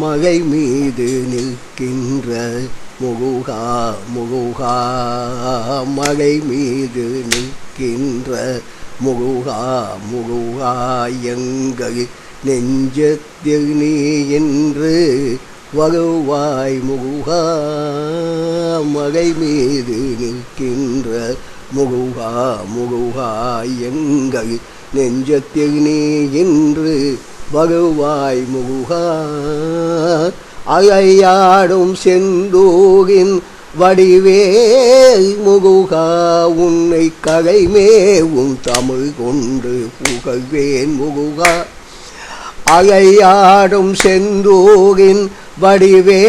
மகை மீது நிற்கின்ற முகுகா முகுகா மகை மீது நிற்கின்ற முகுகா முகுகா எங்கள் நெஞ்சத்தில் நீ என்று வகுவாய் முகுகா மகை மீது நிற்கின்ற முகுகா முகுகா எங்கள் நெஞ்சத்தில் நீ என்று வருவாய் முகுகா. அலையாடும் செந்தூரின் வடிவே முகுகா உன்னை கலைமேவும் தமிழ் கொண்டு புகழ்வேன் முகுகா. அலையாடும் செந்தூரின் வடிவே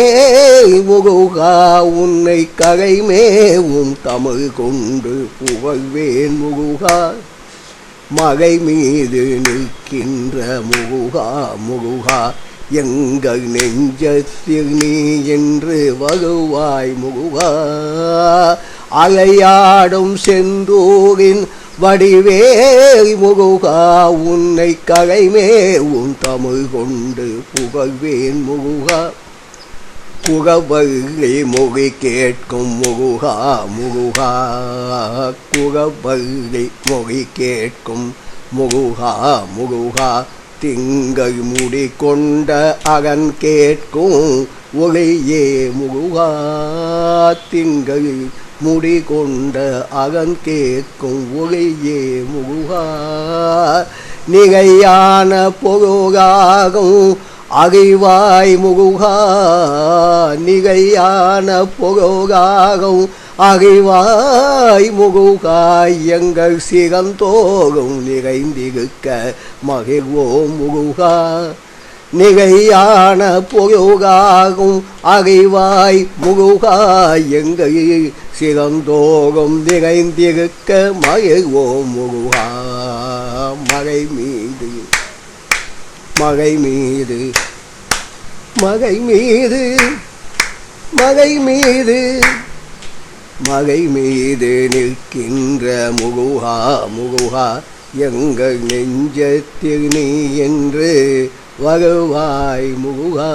முகுகா உன்னை கலைமேவும் தமிழ் கொண்டு புகழ்வேன் முகுகா. மகை மீது நிற்கின்ற முகுகா முகுகா எங்கள் நெஞ்சத்தில் நீ என்று வருவாய் முகுகா. அலையாடும் செந்தூரின் வடிவே முகுகா உன்னை கலைமே உன் தமிழ் கொண்டு புகழ்வேன் முகுகா. குகவல்லி மொழி கேட்கும் முகுகா முகுகா குகவல்லி மொழி கேட்கும் முகுகா முகுகா திங்கள் முடி கொண்ட அகன் கேட்கும் ஒளியே முகுகா திங்கள் முடி கொண்ட அகன் கேட்கும் ஒளியே முகுகா நிகையான பொருளாகும் அகைவாய் முகுகா நிகையான பொருளாகும் அகைவாய் முகுகாய் எங்கள் சிகந்தோகும் நிறைந்திருக்க மகிழ்வோம் முகுகா. நிகையான பொருளாகும் அகைவாய் முகுகாய் எங்கள் சிறந்தோறும் நிறைந்திருக்க மகிழ்வோம் முகுகா. மகை மீது மகை மீது மகை மீது மகை மீது மகை மீது நிற்கின்ற முகுஹா முகுஹா எங்கள் நெஞ்சத்தில் நீ என்று வருவாய் முகுஹா